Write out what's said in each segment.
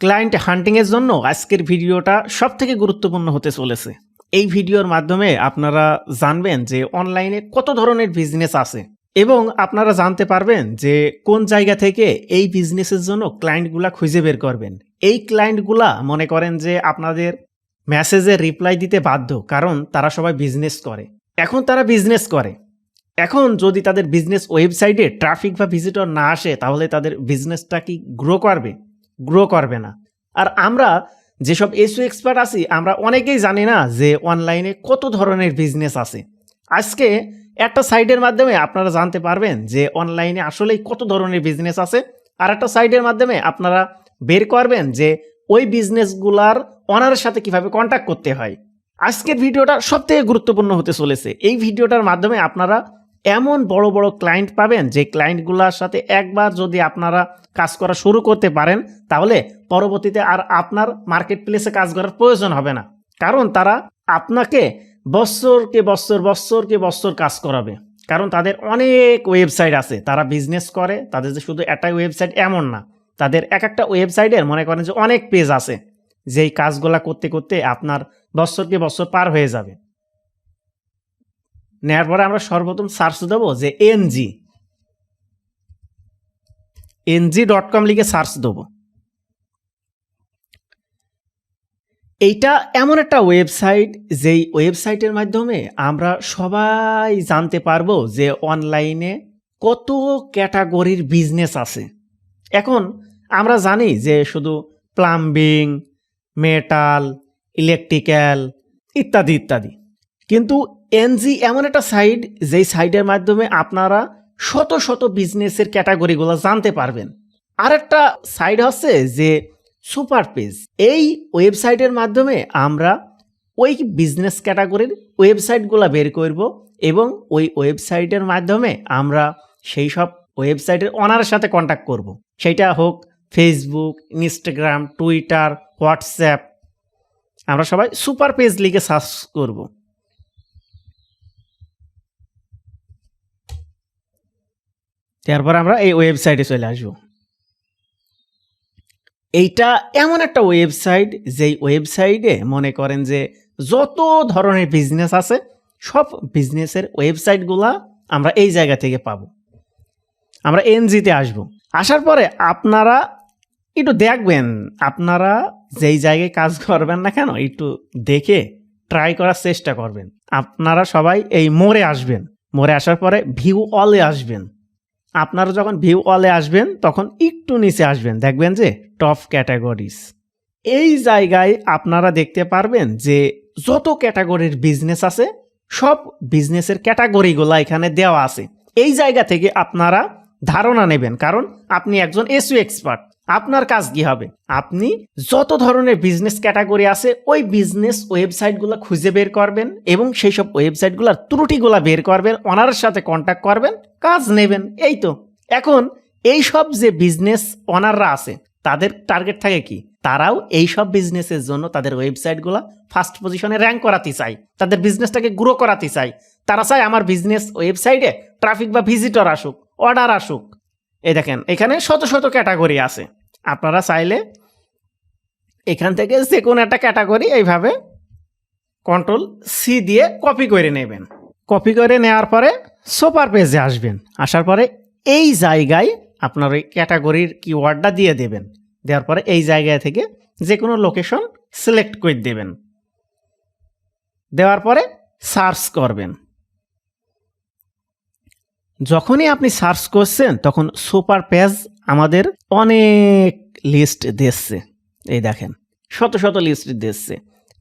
Client হান্টিংয়ের জন্য আজকের ভিডিওটা সব থেকে গুরুত্বপূর্ণ হতে চলেছে। এই ভিডিওর মাধ্যমে আপনারা জানবেন যে অনলাইনে কত ধরনের বিজনেস আছে এবং আপনারা জানতে পারবেন যে কোন জায়গা থেকে এই বিজনেসের জন্য ক্লায়েন্টগুলা খুঁজে বের করবেন। এই ক্লায়েন্টগুলা মনে করেন যে আপনাদের মেসেজে রিপ্লাই দিতে বাধ্য, কারণ তারা সবাই বিজনেস করে। এখন তারা বিজনেস করে। এখন যদি তাদের বিজনেস ওয়েবসাইটে ট্রাফিক বা ভিজিটর না আসে, তাহলে তাদের বিজনেসটা কি গ্রো করবে? গ্রো করবে না। আর আমরা যেসব এসু এক্সপার্ট আছি, আমরা অনেকেই জানি না যে অনলাইনে কত ধরনের বিজনেস আছে। আজকে একটা সাইটের মাধ্যমে আপনারা জানতে পারবেন যে অনলাইনে আসলেই কত ধরনের বিজনেস আছে। আর একটা সাইটের মাধ্যমে আপনারা বের করবেন যে ওই বিজনেসগুলার অনারের সাথে কীভাবে কন্ট্যাক্ট করতে হয়। আজকের ভিডিওটা সব থেকে গুরুত্বপূর্ণ হতে চলেছে। এই ভিডিওটার মাধ্যমে আপনারা এমন বড় বড় ক্লায়েন্ট পাবেন যে ক্লায়েন্টগুলোর সাথে একবার যদি আপনারা কাজ করা শুরু করতে পারেন, তাহলে পরবর্তীতে আর আপনার মার্কেট প্লেসে কাজ করার প্রয়োজন হবে না। কারণ তারা আপনাকে বছরকে বছর বছরকে বছর কাজ করাবে। কারণ তাদের অনেক ওয়েবসাইট আছে। তারা বিজনেস করে, তাদের যে শুধু একটাই ওয়েবসাইট এমন না। তাদের এক একটা ওয়েবসাইটের মনে করেন যে অনেক পেজ আছে, যেই কাজগুলা করতে করতে আপনার বছরকে বছর পার হয়ে যাবে। নেওয়ার পরে আমরা সর্বপ্রথম সার্চ দেবো যে এনজি। এনজি ডট কম লিখে সার্চ দেবো। এইটা এমন একটা ওয়েবসাইট, যেই ওয়েবসাইটের মাধ্যমে আমরা সবাই জানতে পারব যে অনলাইনে কত ক্যাটাগরির বিজনেস আছে। এখন আমরা জানি যে শুধু প্লাম্বিং, মেটাল, ইলেকট্রিক্যাল ইত্যাদি ইত্যাদি। কিন্তু এনজি এমন একটা সাইট যেই সাইটের মাধ্যমে আপনারা শত শত বিজনেসের ক্যাটাগরিগুলো জানতে পারবেন। আর একটা সাইট হচ্ছে যে সুপার পেজ এই ওয়েবসাইটের মাধ্যমে আমরা ওই বিজনেস ক্যাটাগরির ওয়েবসাইটগুলো বের করব এবং ওই ওয়েবসাইটের মাধ্যমে আমরা সেই সব ওয়েবসাইটের ওনারের সাথে কন্ট্যাক্ট করব। সেইটা হোক ফেসবুক ইনস্টাগ্রাম টুইটার হোয়াটসঅ্যাপ আমরা সবাই সুপার পেজ লিখে সার্চ করব। তারপর আমরা এই ওয়েবসাইটে চলে আসব। এইটা এমন একটা ওয়েবসাইট যেই ওয়েবসাইটে মনে করেন যে যত ধরনের বিজনেস আছে, সব বিজনেসের ওয়েবসাইটগুলা আমরা এই জায়গা থেকে পাবো। আমরা এনজিতে আসব। আসার পরে আপনারা একটু দেখবেন, আপনারা যেই জায়গায় কাজ করবেন না কেন, একটু দেখে ট্রাই করার চেষ্টা করবেন। আপনারা সবাই এই মোড়ে আসবেন। মোড়ে আসার পরে ভিউ অলে আসবেন। আপনারা যখন ভিউ অলে আসবেন, তখন একটু নিচে আসবেন। দেখবেন যে টপ ক্যাটাগরিজ এই জায়গায় আপনারা দেখতে পারবেন যে যত ক্যাটাগরির বিজনেস আছে, সব বিজনেসের ক্যাটাগরিগুলো এখানে দেওয়া আছে। এই জায়গা থেকে আপনারা ধারণা নেবেন। কারণ আপনি একজন এসু এক্সপার্ট আপনার কাজ কি হবে? আপনি যত ধরনের বিজনেস ক্যাটাগরি আছে, ওই বিজনেস ওয়েবসাইটগুলো খুঁজে বের করবেন এবং সেই সব ওয়েবসাইটগুলোর ত্রুটিগুলো বের করবেন ওনারের সাথে কন্ট্যাক্ট করবেন, কাজ নেবেন, এই তো। এখন এই সব যে বিজনেস ওনাররা আছে, তাদের টার্গেট থাকে কি? তারাও এই সব বিজনেসের জন্য তাদের ওয়েবসাইটগুলো ফার্স্ট পজিশনে র্যাঙ্ক করাতে চায়, তাদের বিজনেসটাকে গ্রো করাতে চায়। তারা চায় আমার বিজনেস ওয়েবসাইটে ট্রাফিক বা ভিজিটর আসুক অর্ডার আসুক। এই দেখেন, এখানে শত শত ক্যাটাগরি আছে। আপনারা চাইলে এখান থেকে যে কোনো একটা ক্যাটাগরি এইভাবে কন্ট্রোল সি দিয়ে কপি করে নেবেন। কপি করে নেওয়ার পরে সুপার পেজে আসবেন। আসার পরে এই জায়গায় আপনার ওই ক্যাটাগরির কিওয়ার্ডটা দিয়ে দেবেন। দেওয়ার পরে এই জায়গা থেকে যে কোনো লোকেশন সিলেক্ট করে দেবেন। দেওয়ার পরে সার্চ করবেন। যখনই আপনি সার্চ করছেন, তখন সুপার পেজ আমাদের অনেক লিস্ট দিচ্ছে। এই দেখেন, শত শত লিস্ট দিচ্ছে।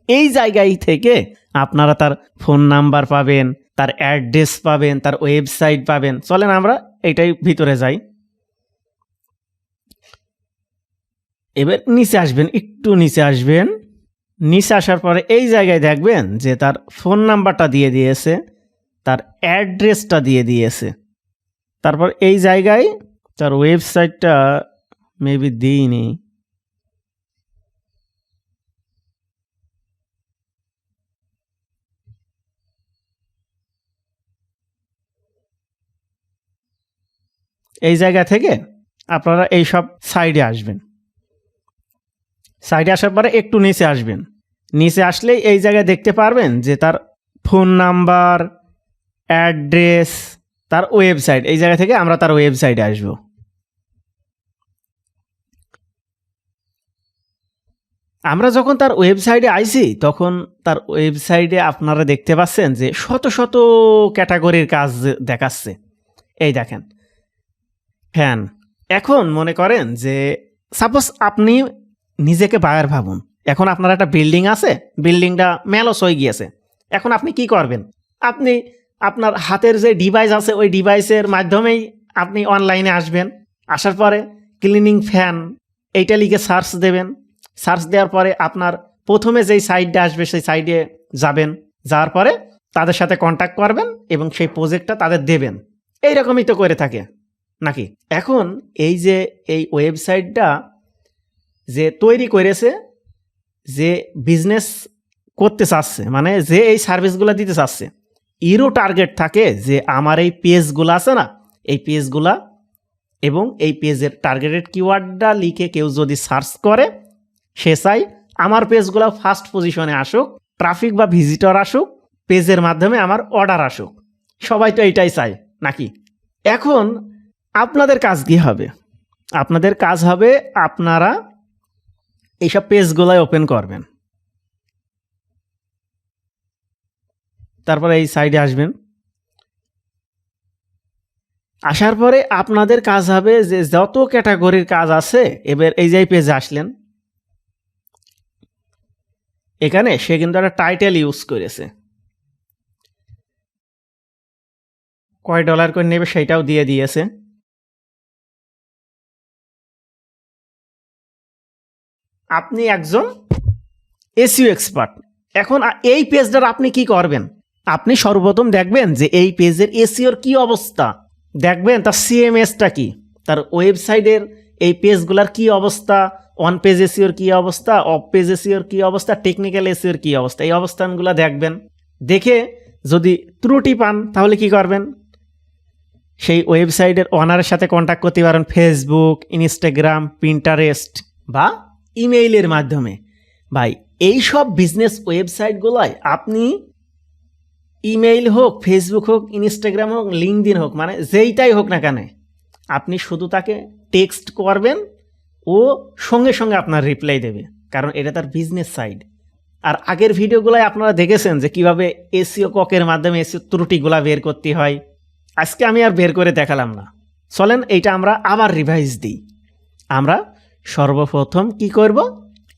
এই জায়গায় থেকে আপনারা তার ফোন নাম্বার পাবেন, তার অ্যাড্রেস পাবেন, তার ওয়েবসাইট পাবেন। চলেন আমরা এটাই ভিতরে যাই। এবার নিচে আসবেন, একটু নিচে আসবেন। নিচে আসার পরে এই জায়গায় দেখবেন যে তার ফোন নাম্বারটা দিয়ে দিয়েছে, তার অ্যাড্রেসটা দিয়ে দিয়েছে। তারপর এই জায়গায় তার ওয়েবসাইটটা মেবি দিইনি। এই জায়গা থেকে আপনারা এই সব সাইডে আসবেন। সাইডে আসার পরে একটু নিচে আসবেন। নিচে আসলেই এই জায়গায় দেখতে পারবেন যে তার ফোন নাম্বার, অ্যাড্রেস, তার ওয়েবসাইট। এই জায়গা থেকে আমরা তার ওয়েবসাইটে আসব। আমরা যখন তার ওয়েবসাইটে আইছি, তখন তার ওয়েবসাইটে আপনারা দেখতে পাচ্ছেন যে শত শত ক্যাটাগরির কাজ দেখাচ্ছে। এই দেখেন। ফ্যান। এখন মনে করেন যে সাপোজ আপনি নিজেকে বায়ার ভাবুন। এখন আপনার একটা বিল্ডিং আছে, বিল্ডিংটা মেলস হয়ে গিয়েছে। এখন আপনি কি করবেন? আপনি আপনার হাতের যে ডিভাইস আছে, ওই ডিভাইসের মাধ্যমেই আপনি অনলাইনে আসবেন। আসার পরে ক্লিনিং ফ্যান এইটা লিখে সার্চ দেবেন। সার্চ দেওয়ার পরে আপনার প্রথমে যেই সাইটটা আসবে, সেই সাইডে যাবেন। যাওয়ার পরে তাদের সাথে কন্ট্যাক্ট করবেন এবং সেই প্রজেক্টটা তাদের দেবেন। এইরকমই তো করে থাকে, নাকি? এখন এই যে এই ওয়েবসাইটটা যে তৈরি করেছে, যে বিজনেস করতে চাচ্ছে মানে যে এই সার্ভিসগুলো দিতে চাচ্ছে, এরও টার্গেট থাকে যে আমার এই পেজগুলো আছে না, এই পেজগুলা এবং এই পেজের টার্গেটেড কিওয়ার্ডটা লিখে কেউ যদি সার্চ করে সে চাই আমার পেজগুলো ফার্স্ট পজিশনে আসুক ট্রাফিক বা ভিজিটর আসুক, পেজের মাধ্যমে আমার অর্ডার আসুক। সবাই তো এইটাই চায়, নাকি? এখন আপনাদের কাজ কী হবে? আপনাদের কাজ হবে আপনারা এইসব পেজগুলাই ওপেন করবেন। তারপরে এই সাইডে আসবেন। আসার পরে আপনাদের কাজ হবে যে যত ক্যাটাগরির কাজ আছে, এবার এই যে পেজে আসলেন এখানে সে কিন্তু একটা টাইটেল ইউজ করেছে। কয় ডলার করে নেবে সেটাও দিয়ে দিয়েছে। আপনি একজন এসিও এক্সপার্ট এখন এই পেজটার আপনি কি করবেন? আপনি সর্বপ্রথম দেখবেন যে এই পেজের এসিওর কি অবস্থা। দেখবেন তার সিএমএসটা কি? তার ওয়েবসাইটের এই পেজগুলার কি অবস্থা? অন পেজ এসিওর কি অবস্থা? অফ পেজ এসিওর কি অবস্থা? টেকনিক্যাল এসিওর কী অবস্থা? এই অবস্থানগুলো দেখবেন। দেখে যদি ত্রুটি পান, তাহলে কি করবেন? সেই ওয়েবসাইটের ওনারের সাথে কন্ট্যাক্ট করতে পারেন ফেসবুক ইনস্টাগ্রাম পিন্টারেস্ট বা ইমেইলের মাধ্যমে। ভাই, এই সব বিজনেস ওয়েবসাইটগুলোয় আপনি ইমেইল হোক ফেসবুক হোক ইনস্টাগ্রাম হোক লিঙ্কদিন হোক মানে যেইটাই হোক না কেন, আপনি শুধু তাকে টেক্সট করবেন ও সঙ্গে সঙ্গে আপনার রিপ্লাই দেবে, কারণ এটা তার বিজনেস সাইড আর আগের ভিডিওগুলোয় আপনারা দেখেছেন যে কীভাবে এসিও ককের মাধ্যমে এসিও ত্রুটিগুলা বের করতে হয়। আজকে আমি আর বের করে দেখালাম না। চলেন এইটা আমরা আবার রিভাইজ দিই। আমরা সর্বপ্রথম কি করব?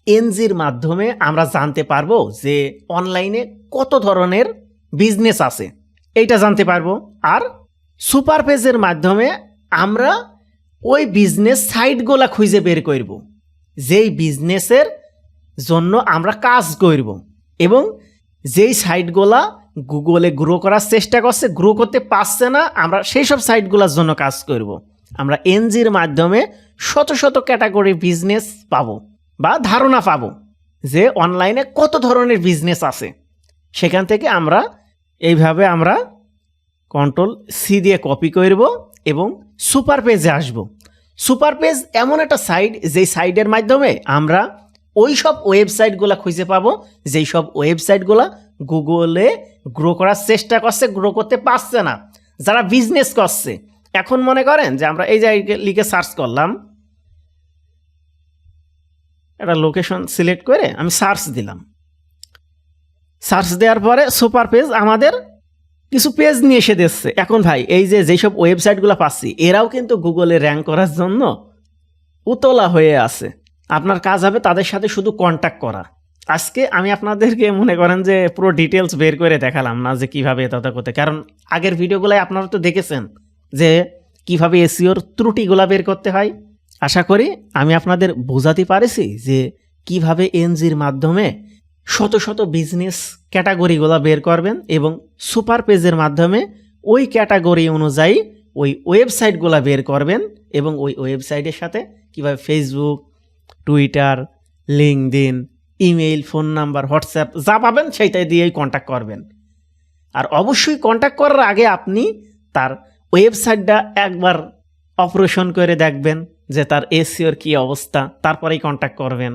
এনজির মাধ্যমে আমরা জানতে পারব যে অনলাইনে কত ধরনের বিজনেস আছে। এইটা জানতে পারব। আর সুপার পেজের মাধ্যমে আমরা ওই বিজনেস সাইটগুলা খুঁজে বের করব। যেই বিজনেসের জন্য আমরা কাজ করব এবং যেই সাইটগুলা গুগলে গ্রো করার চেষ্টা করছে গ্রো করতে পারছে না, আমরা সেই সব সাইটগুলোর জন্য কাজ করব। আমরা এনজির মাধ্যমে শত শত ক্যাটাগরি বিজনেস পাবো বা ধারণা পাবো যে অনলাইনে কত ধরনের বিজনেস আছে। সেখান থেকে আমরা এইভাবে আমরা কন্ট্রোল সি দিয়ে কপি করব। এবং সুপার পেজে আসব। সুপার পেজ এমন একটা সাইট, যেই সাইটের মাধ্যমে আমরা ওই সব ওয়েবসাইটগুলো খুঁজে পাবো, যেই সব ওয়েবসাইটগুলো গুগলে গ্রো করার চেষ্টা করছে, গ্রো করতে পারছে না, যারা বিজনেস করছে। এখন মনে করেন যে আমরা এই জায়গায় লিখে সার্চ করলাম, একটা লোকেশন সিলেক্ট করে আমি সার্চ দিলাম। সার্চ দেওয়ার পরে সুপার পেজ আমাদের কিছু পেজ নিয়ে এসে দিচ্ছে। এখন ভাই, এই যে যেসব ওয়েবসাইটগুলো পাচ্ছি, এরাও কিন্তু গুগলে র্যাঙ্ক করার জন্য উতলা হয়ে আছে। আপনার কাজ হবে তাদের সাথে শুধু কন্ট্যাক্ট করা। আজকে আমি আপনাদেরকে মনে করেন যে পুরো ডিটেলস বের করে দেখালাম না যে কীভাবে এটা করতে। কারণ আগের ভিডিওগুলোয় আপনারা তো দেখেছেন যে কীভাবে এসিওর ত্রুটিগুলা বের করতে হয়। আশা করি আমি আপনাদের বোঝাতে পারেছি যে কীভাবে এনজির মাধ্যমে শত শত বিজনেস ক্যাটাগরিগুলো বের করবেন এবং সুপার পেজের মাধ্যমে ওই ক্যাটাগরি অনুযায়ী ওই ওয়েবসাইটগুলো বের করবেন এবং ওই ওয়েবসাইটের সাথে কীভাবে Facebook Twitter LinkedIn email phone number WhatsApp যা পাবেন সেইটাই দিয়েই কন্ট্যাক্ট করবেন। আর অবশ্যই কন্ট্যাক্ট করার আগে আপনি তার ওয়েবসাইটটা একবার অপারেশন করে দেখবেন যে তার এসিওর কী অবস্থা, তারপরেই কন্ট্যাক্ট করবেন।